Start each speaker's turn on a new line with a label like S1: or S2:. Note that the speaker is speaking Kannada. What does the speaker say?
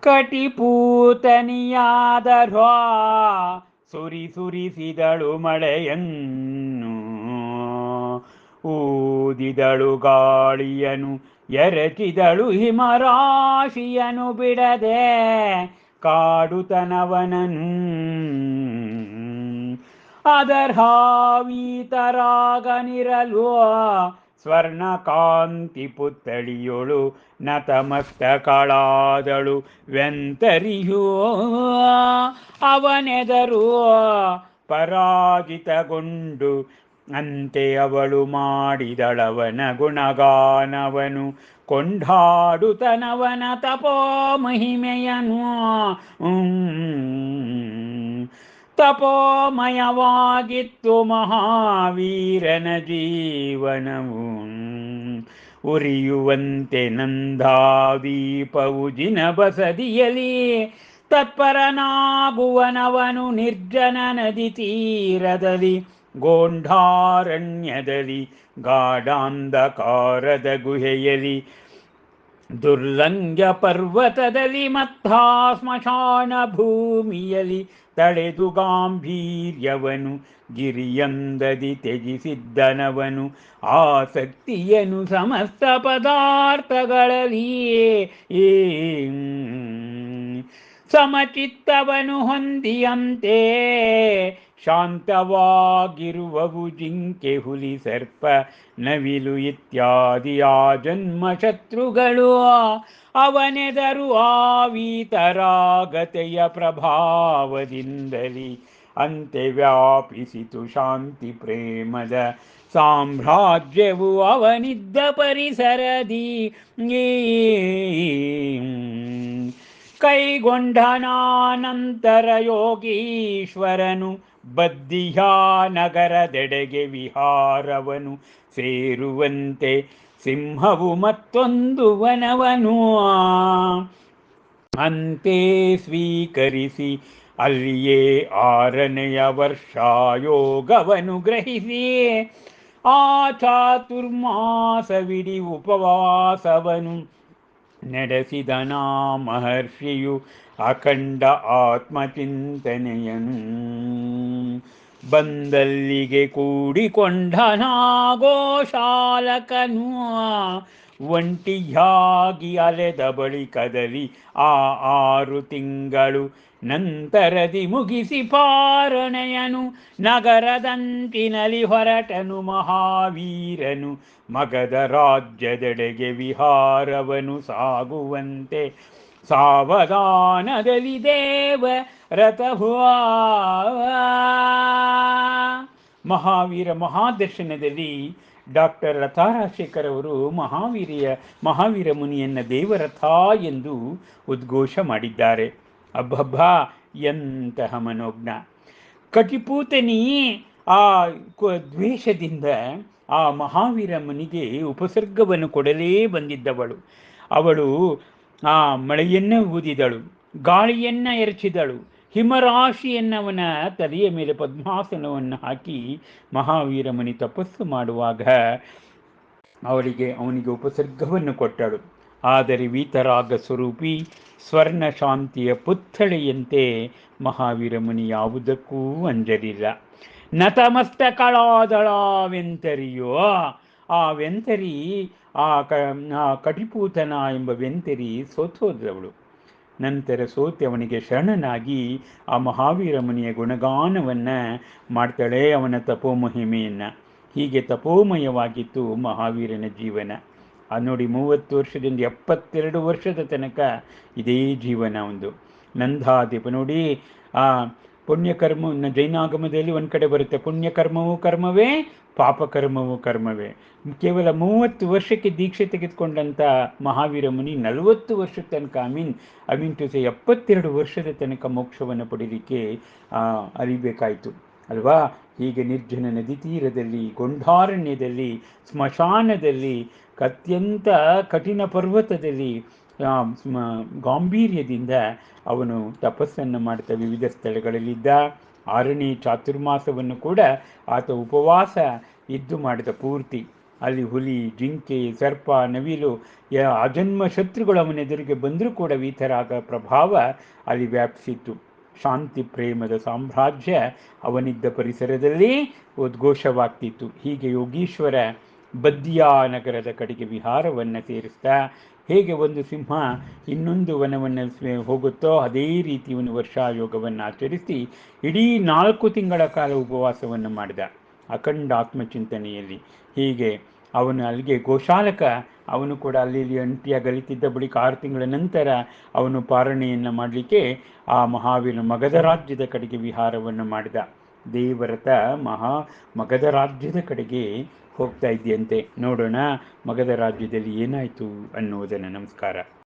S1: ಕಟಿಪೂತನಿಯಾದರೋ. ಸುರಿ ಸುರಿಸಿದಳು ಮಳೆಯನ್ನು. ಊದಿದಳು ಗಾಳಿಯನು ಎರಚಿದಳು ಹಿಮರಾಶಿಯನು ಬಿಡದೆ ಕಾಡುತನವನನು ಅದರ್ಹಾವೀತರಾಗನಿರಲು ಸ್ವರ್ಣ ಕಾಂತಿ ಪುತ್ತಳಿಯೊಳು ನತಮಸ್ತಕಳಾದಳು. ವೆಂತರಿಯೋ ಅವನೆದರು ಪರಾಜಿತಗೊಂಡು ಅಂತೆ ಅವಳು ಮಾಡಿದಳವನ ಗುಣಗಾನವನು. ಕೊಂಡಾಡುತನವನ ತಪೋ ಮಹಿಮೆಯನು ತಪೋಮಯವಾಗಿತ್ತು ಮಹಾವೀರನ ಜೀವನವು. ಉರಿಯುವಂತೆ ನಂದಾದೀಪವು ಜಿನ ಬಸದಿಯಲಿ. ತತ್ಪರನಾಗುವನವನು ನಿರ್ಜನ ನದಿ ತೀರದಲ್ಲಿ. ಗೋಂಢಾರಣ್ಯದಲ್ಲಿ ಗಾಢಾಂಧಕಾರದ ಗುಹೆಯಲಿ ದುರ್ಲಂಘ್ಯ ಪರ್ವತದಲ್ಲಿ ಮತ್ತಾ ಸ್ಮಶಾನ ಭೂಮಿಯಲಿ ತಳೆದು ಗಾಂಭೀರ್ಯವನು ಗಿರಿಯಂದದಿ ತ್ಯಜಿಸಿದ್ದನವನು. ಆಸಕ್ತಿಯನು ಸಮಸ್ತ ಪದಾರ್ಥಗಳಲ್ಲಿಯೇ ಏ ಸಮಚಿತ್ತವನು ಹೊಂದಿಯಂತೆ. ಶಾಂತವಾಗಿರುವವು ಜಿಂಕೆ, ಹುಲಿ, ಸರ್ಪ, ನವಿಲು ಇತ್ಯಾದಿ ಆ ಜನ್ಮ ಶತ್ರುಗಳು. ಅವನೆದರು ಆವೀತರಾಗತೆಯ ಪ್ರಭಾವದಿಂದಲಿ ಅಂತೆ ವ್ಯಾಪಿಸಿತು ಶಾಂತಿ ಪ್ರೇಮದ ಸಾಮ್ರಾಜ್ಯವು. ಅವನಿದ್ದ ಪರಿಸರದಿ ಕೈಗೊಂಡನಾನಂತರ ಯೋಗೀಶ್ವರನು ಬದ್ದಿಯಾ ನಗರದೆಡೆಗೆ ವಿಹಾರವನು ಸೇರುವಂತೆ ಸಿಂಹವು ಮತ್ತೊಂದು ವನವನು ಅಂತೆ ಸ್ವೀಕರಿಸಿ ಅಲ್ಲಿಯೇ ಆರನೆಯ ವರ್ಷ ಯೋಗವನು ಗ್ರಹಿಸಿ. ಆ ಚಾತುರ್ಮಾಸವಿಡಿ ಉಪವಾಸವನು नरसि महर्षियु अखण्ड आत्मचिन्तनयन्। ಬಂದಲ್ಲಿಗೆ ಕೂಡಿಕೊಂಡನಾಗೋ ಶಾಲಕನು ಒಂಟಿಯಾಗಿ ಅಲೆದ ಬಳಿಕದಲ್ಲಿ ಆ ಆರು ತಿಂಗಳು ನಂತರದಿ ಮುಗಿಸಿ ಪಾರಣೆಯನು ನಗರದಂತಿನಲ್ಲಿ ಹೊರಟನು ಮಹಾವೀರನು ಮಗದ ರಾಜ್ಯದೆಡೆಗೆ ವಿಹಾರವನು ಸಾಗುವಂತೆ ಸಾವಧಾನದಲ್ಲಿ ದೇವ ರಥವು ಮಹಾವೀರ ಮಹಾದರ್ಶನದಲ್ಲಿ ಡಾಕ್ಟರ್ ಲತಾ ರಾಜಶೇಖರ್ ಅವರು ಮಹಾವೀರಿಯ ಮಹಾವೀರ ಮುನಿಯನ್ನ ದೇವರಥ ಎಂದು ಉದ್ಘೋಷ ಮಾಡಿದ್ದಾರೆ. ಅಬ್ಬಬ್ಬ, ಎಂತಹ ಮನೋಜ್ಞ. ಕಟಿಪೂತನಿ, ಆ ದ್ವೇಷದಿಂದ ಆ ಮಹಾವೀರ ಮುನಿಗೆ ಉಪಸರ್ಗವನ್ನು ಕೊಡಲೇ ಬಂದಿದ್ದವಳು. ಅವಳು ಆ ಮಳೆಯನ್ನೇ ಊದಿದಳು, ಗಾಳಿಯನ್ನ ಎರಚಿದಳು, ಹಿಮರಾಶಿಯನ್ನವನ ತಲೆಯ ಮೇಲೆ ಪದ್ಮಾಸನವನ್ನು ಹಾಕಿ ಮಹಾವೀರ ಮುನಿ ತಪಸ್ಸು ಮಾಡುವಾಗ ಅವರಿಗೆ ಅವನಿಗೆ ಉಪಸರ್ಗವನ್ನು ಕೊಟ್ಟಳು. ಆದರೆ ವೀತರಾಗ ಸ್ವರೂಪಿ ಸ್ವರ್ಣ ಶಾಂತಿಯ ಪುತ್ಥಳಿಯಂತೆ ಮಹಾವೀರ ಮುನಿ ಯಾವುದಕ್ಕೂ ಅಂಜಲಿಲ್ಲ. ನತಮಸ್ತಕಳಾದಳಾವೆಂತರಿಯೋ ಆ ವೆಂತರಿ ಆ ಕ, ಆ ಕಟಿಪೂತನ ಎಂಬ ವೆಂತೆರಿ ಸೋತೋದವಳು. ನಂತರ ಸೋತಿ ಅವನಿಗೆ ಶರಣನಾಗಿ ಆ ಮಹಾವೀರ ಮುನಿಯ ಗುಣಗಾನವನ್ನು ಮಾಡ್ತಾಳೆ ಅವನ ತಪೋಮಹಿಮೆಯನ್ನು. ಹೀಗೆ ತಪೋಮಯವಾಗಿತ್ತು ಮಹಾವೀರನ ಜೀವನ. ಆ ನೋಡಿ ಮೂವತ್ತು ವರ್ಷದಿಂದ ಎಪ್ಪತ್ತೆರಡು ವರ್ಷದ ತನಕ ಇದೇ ಜೀವನ ಒಂದು. ನಂದಾದೀಪ ನೋಡಿ, ಆ ಪುಣ್ಯಕರ್ಮ ಜೈನಾಗಮದಲ್ಲಿ ಒಂದು ಕಡೆ ಬರುತ್ತೆ. ಪುಣ್ಯಕರ್ಮವೂ ಕರ್ಮವೇ, ಪಾಪಕರ್ಮವೂ ಕರ್ಮವೇ. ಕೇವಲ ಮೂವತ್ತು ವರ್ಷಕ್ಕೆ ದೀಕ್ಷೆ ತೆಗೆದುಕೊಂಡಂಥ ಮಹಾವೀರ ಮುನಿ ನಲವತ್ತು ವರ್ಷದ ತನಕ I mean I mean to say ಎಪ್ಪತ್ತೆರಡು ವರ್ಷದ ತನಕ ಮೋಕ್ಷವನ್ನು ಪಡೀಲಿಕ್ಕೆ ಅರಿಬೇಕಾಯಿತು. ಅಲ್ವಾ? ಹೀಗೆ ನಿರ್ಜನ ನದಿ ತೀರದಲ್ಲಿ, ಗೊಂಡಾರಣ್ಯದಲ್ಲಿ, ಸ್ಮಶಾನದಲ್ಲಿ, ಅತ್ಯಂತ ಕಠಿಣ ಪರ್ವತದಲ್ಲಿ ಗಾಂಭೀರ್ಯದಿಂದ ಅವನು ತಪಸ್ಸನ್ನು ಮಾಡ್ತಾ ವಿವಿಧ ಸ್ಥಳಗಳಲ್ಲಿದ್ದ ಆರನೇ ಚಾತುರ್ಮಾಸವನ್ನು ಕೂಡ ಆತ ಉಪವಾಸ ಇದ್ದು ಮಾಡಿದ ಪೂರ್ತಿ. ಅಲ್ಲಿ ಹುಲಿ, ಜಿಂಕೆ, ಸರ್ಪ, ನವಿಲು ಅಜನ್ಮ ಶತ್ರುಗಳು ಅವನ ಎದುರಿಗೆ ಬಂದರೂ ಕೂಡ ವೀತರಾದ ಪ್ರಭಾವ ಅಲ್ಲಿ ವ್ಯಾಪಿಸಿತ್ತು. ಶಾಂತಿ, ಪ್ರೇಮದ ಸಾಮ್ರಾಜ್ಯ ಅವನಿದ್ದ ಪರಿಸರದಲ್ಲಿ ಉದ್ಘೋಷವಾಗ್ತಿತ್ತು. ಹೀಗೆ ಯೋಗೀಶ್ವರ ಬದ್ಯಾ ನಗರದ ಕಡೆಗೆ ವಿಹಾರವನ್ನು ಸೇರಿಸ್ತಾ ಹೇಗೆ ಒಂದು ಸಿಂಹ ಇನ್ನೊಂದು ವನವನ್ನು ಹೋಗುತ್ತೋ ಅದೇ ರೀತಿ ಒಂದು ವರ್ಷಾಯೋಗವನ್ನು ಆಚರಿಸಿ ಇಡೀ ನಾಲ್ಕು ತಿಂಗಳ ಕಾಲ ಉಪವಾಸವನ್ನು ಮಾಡಿದ ಅಖಂಡ ಆತ್ಮಚಿಂತನೆಯಲ್ಲಿ. ಹೀಗೆ ಅವನು ಅಲ್ಲಿಗೆ ಗೋಶಾಲಕ, ಅವನು ಕೂಡ ಅಲ್ಲಿ ಇಲ್ಲಿ ಅಂಟಿಯಾಗಲಿತಿದ್ದ ಬಳಿಕ ಆರು ತಿಂಗಳ ನಂತರ ಅವನು ಪಾರಣೆಯನ್ನು ಮಾಡಲಿಕ್ಕೆ ಆ ಮಹಾವೀರ ಮಗಧ ರಾಜ್ಯದ ಕಡೆಗೆ ವಿಹಾರವನ್ನು ಮಾಡಿದ. ದೇವರತ ಮಹಾ ಮಗಧ ರಾಜ್ಯದ ಕಡೆಗೆ ಹೋಗ್ತಾ ಇದೆಯಂತೆ ನೋಡೋಣ ಮಗಧ ರಾಜ್ಯದಲ್ಲಿ ಏನಾಯಿತು ಅನ್ನುವುದನ್ನು ನಮಸ್ಕಾರ.